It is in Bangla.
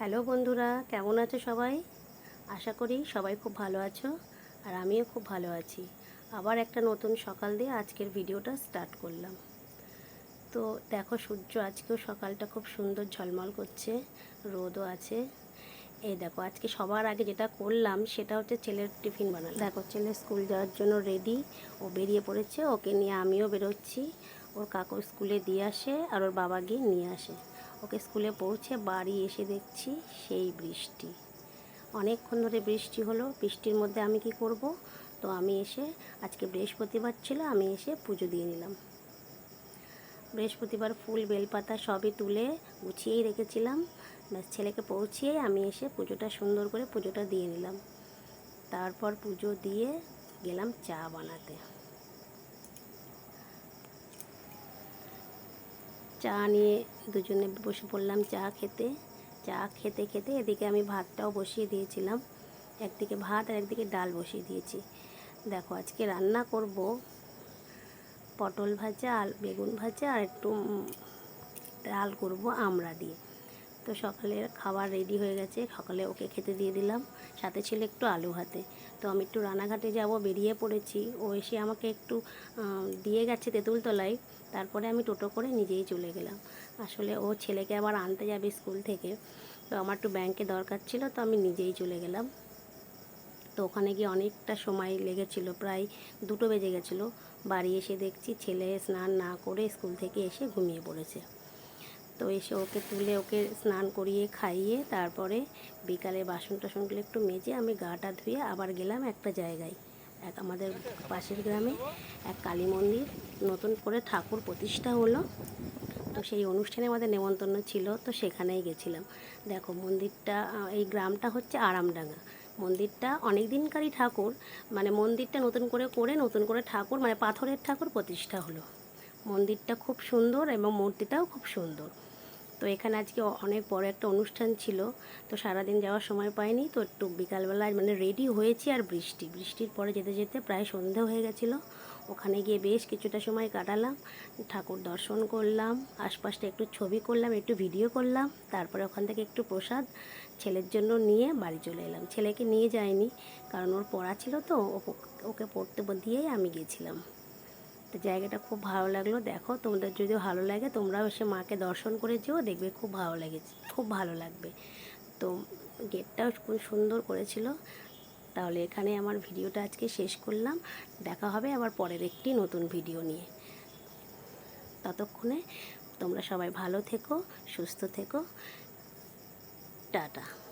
হ্যালো বন্ধুরা, কেমন আছো সবাই? আশা করি সবাই খুব ভালো আছো আর আমিও খুব ভালো আছি। আবার একটা নতুন সকাল দিয়ে আজকের ভিডিওটা স্টার্ট করলাম। তো দেখো সূর্য আজকেও সকালটা খুব সুন্দর ঝলমল করছে, রোদও আছে। এই দেখো, আজকে সবার আগে যেটা করলাম সেটা হচ্ছে ছেলের টিফিন বানালাম। দেখো, ছেলে স্কুল যাওয়ার জন্য রেডি ও বেরিয়ে পড়েছে, ওকে নিয়ে আমিও বেরোচ্ছি। ওর কাকু স্কুলে দিয়ে আসে আর ওর বাবা গিয়ে নিয়ে আসে। ওকে স্কুলে পৌঁছে বাড়ি এসে দেখছি সেই বৃষ্টি। অনেকক্ষণ ধরে বৃষ্টি হলো, বৃষ্টির মধ্যে আমি কি করব? তো আমি এসে, আজকে বৃহস্পতিবার ছিল, আমি এসে পুজো দিয়ে নিলাম। বৃহস্পতিবার ফুল, বেলপাতা সবই তুলে গুছিয়েই রেখেছিলাম। ব্যাস, ছেলেকে পৌঁছিয়ে আমি এসে পুজোটা সুন্দর করে পুজোটা দিয়ে নিলাম। তারপর পুজো দিয়ে গেলাম চা বানাতে। চা নিয়ে দুজনে বসে পড়লাম চা খেতে। চা খেতে খেতে এদিকে আমি ভাতটাও বসিয়ে দিয়েছিলাম। একদিকে ভাত আর একদিকে ডাল বসিয়ে দিয়েছি। দেখো, আজকে রান্না করব পটল ভাজা আর বেগুন ভাজা আর একটু ডাল করব আমড়া দিয়ে। তো সকালে খাবার রেডি হয়ে গেছে। সকালে ওকে খেতে দিয়ে দিলাম। সাথে ছিল একটু আলু ভাতে। তো আমি একটু রানাঘাটে যাব, বেরিয়ে পড়েছি। ও এসে আমাকে একটু দিয়ে গেছে তেঁতুলতলায়। তারপরে আমি টোটো করে নিজেই চলে গেলাম। আসলে ও ছেলেকে আবার আনতে যাবে স্কুল থেকে। তো আমার একটু ব্যাংকে দরকার ছিল, তো আমি নিজেই চলে গেলাম। তো ওখানে গিয়ে অনেকটা সময় লেগেছিল, প্রায় দুটো বেজে গেছিল। বাড়ি এসে দেখছি ছেলে স্নান না করে স্কুল থেকে এসে ঘুমিয়ে পড়েছে। তো এসে ওকে তুলে ওকে স্নান করিয়ে খাইয়ে তারপরে বিকালে বাসন টাসনগুলো একটু মেজে আমি গাটা ধুয়ে আবার গেলাম একটা জায়গায়। এক আমাদের পাশের গ্রামে এক কালী মন্দির। নতুন করে ঠাকুর প্রতিষ্ঠা হলো। তো সেই অনুষ্ঠানে আমাদের নেমন্তন্ন ছিল, তো সেখানেই গেছিলাম। দেখো মন্দিরটা, এই গ্রামটা হচ্ছে আরামডাঙ্গা। মন্দিরটা অনেক দিনকারই ঠাকুর মানে মন্দিরটা নতুন করে করে নতুন করে ঠাকুর মানে পাথরের ঠাকুর প্রতিষ্ঠা হলো। মন্দিরটা খুব সুন্দর এবং মূর্তিটাও খুব সুন্দর। তো এখানে আজকে অনেক বড় একটা অনুষ্ঠান ছিল, তো সারাদিন যাওয়ার সময় পাইনি, তো একটু বিকালবেলায় মানে রেডি হয়েছি আর বৃষ্টি। বৃষ্টির পরে যেতে যেতে প্রায় সন্ধে হয়ে গেছিল। ওখানে গিয়ে বেশ কিছুটা সময় কাটালাম, ঠাকুর দর্শন করলাম, আশপাশটা একটু ছবি করলাম, একটু ভিডিও করলাম, তারপরে ওখান থেকে একটু প্রসাদ ছেলের জন্য নিয়ে বাড়ি চলে এলাম। ছেলেকে নিয়ে যায়নি কারণ ওর পড়া ছিল তো ওকে পড়তে দিয়েই আমি গেছিলাম। তো জায়গাটা খুব ভালো লাগল। দেখো, তোমাদের যদি ভালো লাগে, তোমরাও এসে মাকে দর্শন করে যেও, দেখবে খুব ভালো লেগেছে, খুব ভালো লাগবে। তো গেটটাও খুব সুন্দর করেছিল। তাহলে এখানে আমার ভিডিওটা আজকে শেষ করলাম। দেখা হবে আবার পরের একটি নতুন ভিডিও নিয়ে। ততক্ষণে তোমরা সবাই ভালো থেকো, সুস্থ থেকো। টাটা।